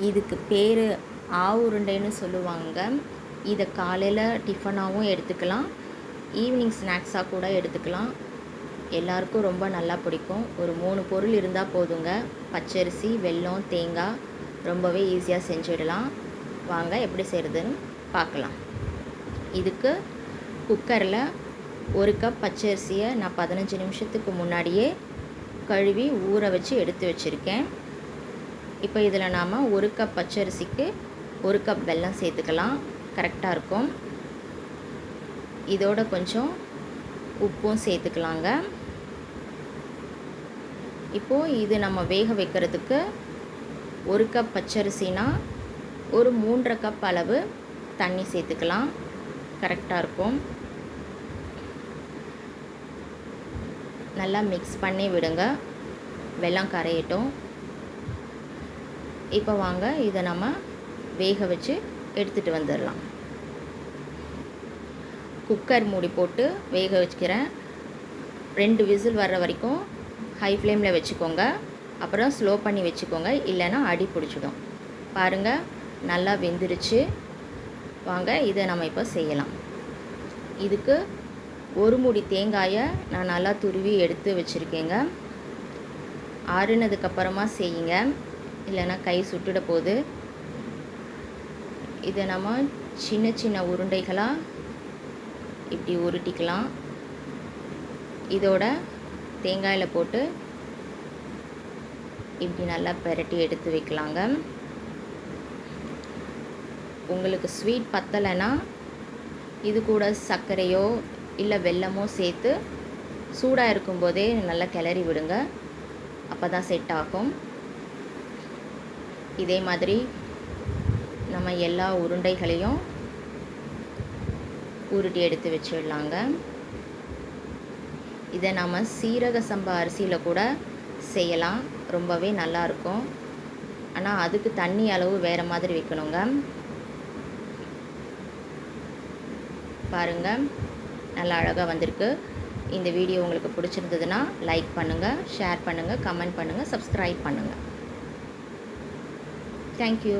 இதுக்கு பேர் ஆவுருண்டைன்னு சொல்லுவாங்க. இதை காலையில் டிஃபனாகவும் எடுத்துக்கலாம். ஈவினிங் ஸ்நாக்ஸாக கூட எடுத்துக்கலாம். எல்லாருக்கும் ரொம்ப நல்லா பிடிக்கும். ஒரு மூணு பொருள் இருந்தால் போதுங்க. பச்சரிசி வெல்லம் தேங்காய் ரொம்பவே ஈஸியாக செஞ்சிடலாம். வாங்க எப்படி செய்கிறதுன்னு பார்க்கலாம். இதுக்கு குக்கரில் ஒரு கப் பச்சரிசியை நான் பதினஞ்சு நிமிஷத்துக்கு முன்னாடியே கழுவி ஊற வச்சு எடுத்து வச்சுருக்கேன். இப்போ இதில் நாம் ஒரு கப் பச்சரிசிக்கு ஒரு கப் வெல்லம் சேர்த்துக்கலாம். கரெக்டாக இருக்கும். இதோட கொஞ்சம் உப்பும் சேர்த்துக்கலாங்க. இப்போது இது நம்ம வேக வைக்கிறதுக்கு ஒரு கப் பச்சரிசினா ஒரு மூன்றரை கப் அளவு தண்ணி சேர்த்துக்கலாம். கரெக்டாக இருக்கும். நல்லா மிக்ஸ் பண்ணி விடுங்க. வெள்ளம் கரையட்டும். இப்போ வாங்க இதை நம்ம வேக வச்சு எடுத்துகிட்டு வந்துடலாம். குக்கர் மூடி போட்டு வேக வச்சுக்கிறேன். ரெண்டு விசில் வர்ற வரைக்கும் ஹை ஃப்ளேமில் வச்சுக்கோங்க. அப்புறம் ஸ்லோ பண்ணி வச்சுக்கோங்க. இல்லைன்னா அடி பிடிச்சிடும். பாருங்கள் நல்லா வெந்துருச்சு. வாங்க இதை நம்ம இப்போ செய்யலாம். இதுக்கு ஒரு மூடி தேங்காயை நான் நல்லா துருவி எடுத்து வச்சுருக்கேங்க. ஆறுனதுக்கப்புறமா செய்யுங்க. இல்லைன்னா கை சுட்டுட போகுது இதை நம்ம சின்ன சின்ன உருண்டைகளாக இப்படி உருட்டிக்கலாம். இதோட தேங்காயில் போட்டு இப்படி நல்லா பெரட்டி எடுத்து வைக்கலாங்க. உங்களுக்கு ஸ்வீட் பத்தலைன்னா இது கூட சர்க்கரையோ இல்லை வெல்லமோ சேர்த்து சூடாக இருக்கும்போதே நல்லா கிளறி விடுங்க. அப்போ தான் செட் ஆகும். இதே மாதிரி நம்ம எல்லா உருண்டைகளையும் உருட்டி எடுத்து வச்சிடலாங்க. இதை நம்ம சீரக சம்பா அரிசியில் கூட செய்யலாம். ரொம்பவே நல்லாயிருக்கும். ஆனால் அதுக்கு தண்ணி அளவு வேறு மாதிரி வைக்கணுங்க. பாருங்கள் நல்லா அழகாக வந்திருக்கு. இந்த வீடியோ உங்களுக்கு பிடிச்சிருந்ததுன்னா லைக் பண்ணுங்கள் ஷேர் பண்ணுங்கள் கமெண்ட் பண்ணுங்கள் சப்ஸ்கிரைப் பண்ணுங்கள் தேங்க்யூ